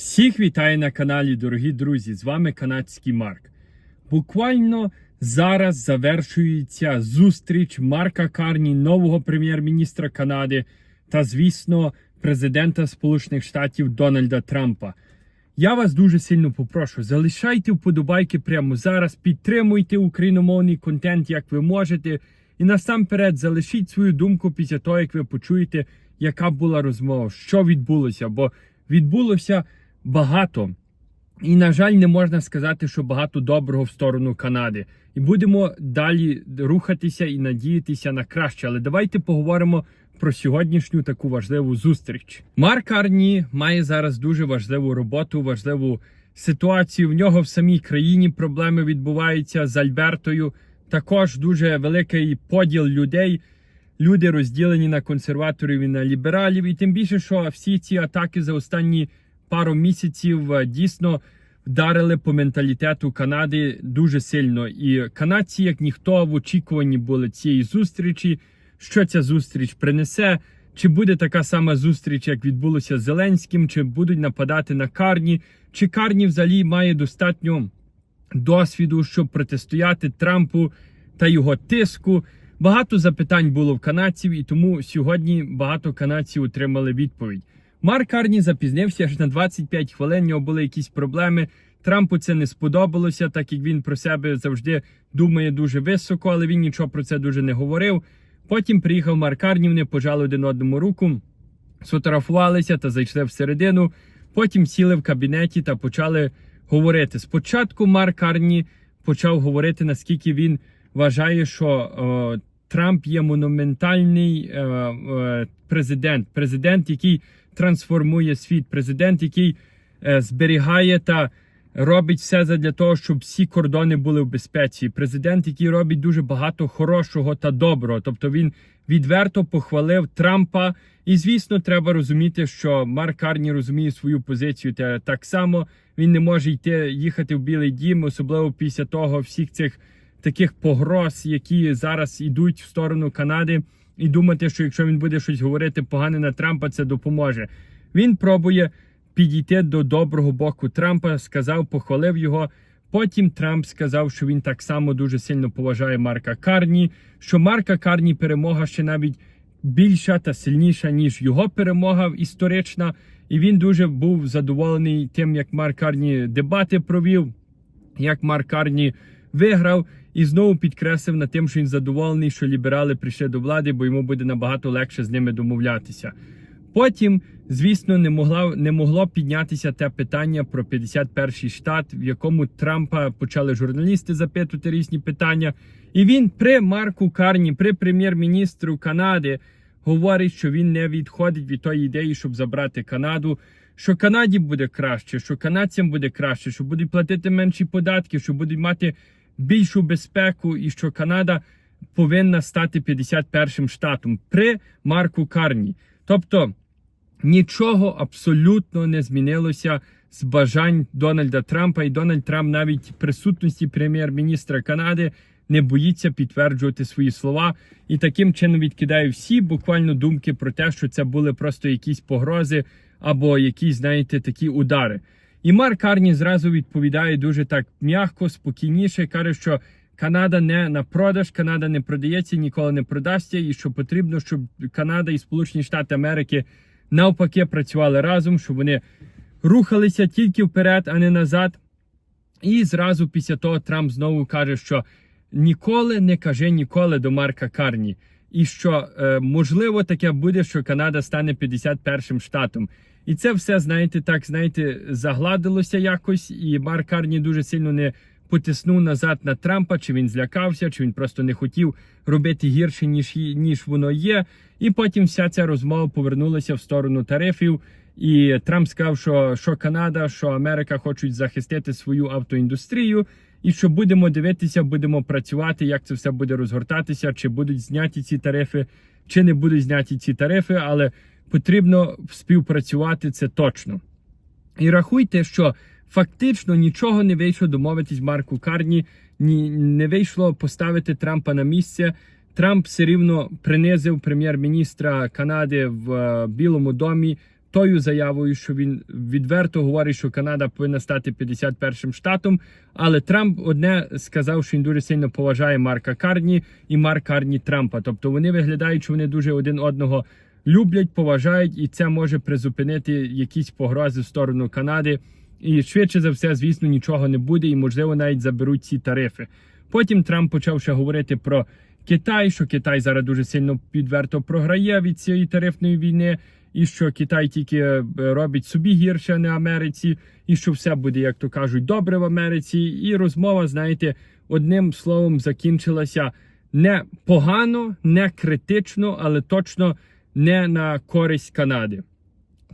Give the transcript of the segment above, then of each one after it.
Всіх вітаю на каналі, дорогі друзі! З вами канадський Марк. Буквально зараз завершується зустріч Марка Карні, нового прем'єр-міністра Канади та, звісно, президента Сполучених Штатів Дональда Трампа. Я вас дуже сильно попрошу, залишайте вподобайки прямо зараз, підтримуйте україномовний контент, як ви можете. І насамперед залишіть свою думку після того, як ви почуєте, яка була розмова, що відбулося. Бо відбулося багато. І, на жаль, не можна сказати, що багато доброго в сторону Канади. І будемо далі рухатися і надіятися на краще. Але давайте поговоримо про сьогоднішню таку важливу зустріч. Марк Арні має зараз дуже важливу роботу, важливу ситуацію. В нього в самій країні проблеми відбуваються з Альбертою. Також дуже великий поділ людей. Люди розділені на консерваторів і на лібералів. І тим більше, що всі ці атаки за останні пару місяців е, дійсно вдарили по менталітету Канади дуже сильно. І канадці, як ніхто, в очікуванні були цієї зустрічі. Що ця зустріч принесе? Чи буде така сама зустріч, як відбулося з Зеленським, чи будуть нападати на Карні? Чи Карні взагалі має достатньо досвіду, щоб протистояти Трампу та його тиску? Багато запитань було в канадців, і тому сьогодні багато канадців отримали відповідь. Марк Карні запізнився аж на 25 хвилин. У нього були якісь проблеми. Трампу це не сподобалося, так як він про себе завжди думає дуже високо, але він нічого про це дуже не говорив. Потім приїхав Марк Карні, вони пожали один одному руку, сфотографувалися та зайшли всередину. Потім сіли в кабінеті та почали говорити. Спочатку Марк Карні почав говорити, наскільки він вважає, що о, Трамп є монументальний е, е, президент, президент, який трансформує світ, президент, який е, зберігає та робить все для того, щоб всі кордони були в безпеці. Президент, який робить дуже багато хорошого та доброго. Тобто він відверто похвалив Трампа. І звісно, треба розуміти, що Марк Карні розуміє свою позицію. Та так само він не може йти їхати в Білий Дім, особливо після того всіх цих таких погроз, які зараз ідуть в сторону Канади, і думати, що якщо він буде щось говорити погане на Трампа, це допоможе. Він пробує підійти до доброго боку Трампа, сказав, похвалив його. Потім Трамп сказав, що він так само дуже сильно поважає Марка Карні, що Марка Карні перемога ще навіть більша та сильніша, ніж його перемога історична. І він дуже був задоволений тим, як Марк Карні дебати провів, як Марк Карні виграв. І знову підкреслив на тим, що він задоволений, що ліберали прийшли до влади, бо йому буде набагато легше з ними домовлятися. Потім, звісно, не могла не могло піднятися те питання про 51-й штат, в якому Трампа почали журналісти запитувати різні питання. І він при Марку Карні, при прем'єр-міністру Канади, говорить, що він не відходить від тої ідеї, щоб забрати Канаду. Що Канаді буде краще, що канадцям буде краще, що будуть платити менші податки, що будуть мати більшу безпеку, і що Канада повинна стати 51-м штатом при Марку Карні. Тобто нічого абсолютно не змінилося з бажань Дональда Трампа, і Дональд Трамп навіть присутності прем'єр-міністра Канади не боїться підтверджувати свої слова і таким чином відкидає всі буквально думки про те, що це були просто якісь погрози або якісь, знаєте, такі удари. І Марк Карні зразу відповідає дуже так м'яко, спокійніше. каже, що Канада не на продаж, Канада не продається, ніколи не продасться, і що потрібно, щоб Канада і Сполучені Штати Америки навпаки працювали разом, щоб вони рухалися тільки вперед, а не назад. І зразу після того Трамп знову каже, що ніколи не каже ніколи до Марка Карні. І що е, можливо таке буде, що Канада стане 51-м штатом. І це все, знаєте, так, знаєте, загладилося якось, і Марк Карні дуже сильно не потиснув назад на Трампа, чи він злякався, чи він просто не хотів робити гірше, ніж ніж воно є. І потім вся ця розмова повернулася в сторону тарифів. І Трамп сказав, що що Канада, що Америка хочуть захистити свою автоіндустрію, і що будемо дивитися, будемо працювати, як це все буде розгортатися, чи будуть зняті ці тарифи, чи не будуть зняті ці тарифи, але потрібно співпрацювати це точно. І рахуйте, що фактично нічого не вийшло домовитись Марку Карні, ні, не вийшло поставити Трампа на місце. Трамп все рівно принизив прем'єр-міністра Канади в Білому домі, тою заявою, що він відверто говорить, що Канада повинна стати 51-м штатом. Але Трамп одне сказав, що він дуже сильно поважає Марка Карні і Марк Карні Трампа. Тобто вони виглядають, що вони дуже один одного люблять, поважають, і це може призупинити якісь погрози в сторону Канади. І швидше за все, звісно, нічого не буде, і можливо навіть заберуть ці тарифи. Потім Трамп почав ще говорити про Китай, що Китай зараз дуже сильно підверто програє від цієї тарифної війни, і що Китай тільки е, робить собі гірше, а не Америці, і що все буде, як то кажуть, добре в Америці. І розмова, знаєте, одним словом закінчилася не погано, не критично, але точно не на користь Канади.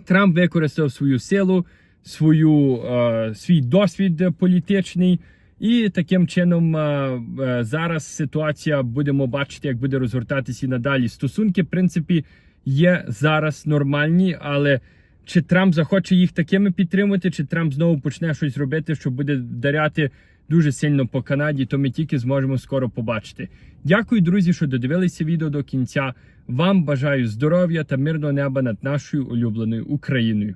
Трамп використав свою силу, свою, е, свій досвід політичний. І таким чином е, е, зараз ситуація будемо бачити, як буде розгортатися і надалі. Стосунки, в принципі, є зараз нормальні, але чи Трамп захоче їх такими підтримати, чи Трамп знову почне щось робити, що буде вдаряти дуже сильно по Канаді, то ми тільки зможемо скоро побачити. Дякую, друзі, що додивилися відео до кінця. Вам бажаю здоров'я та мирного неба над нашою улюбленою Україною.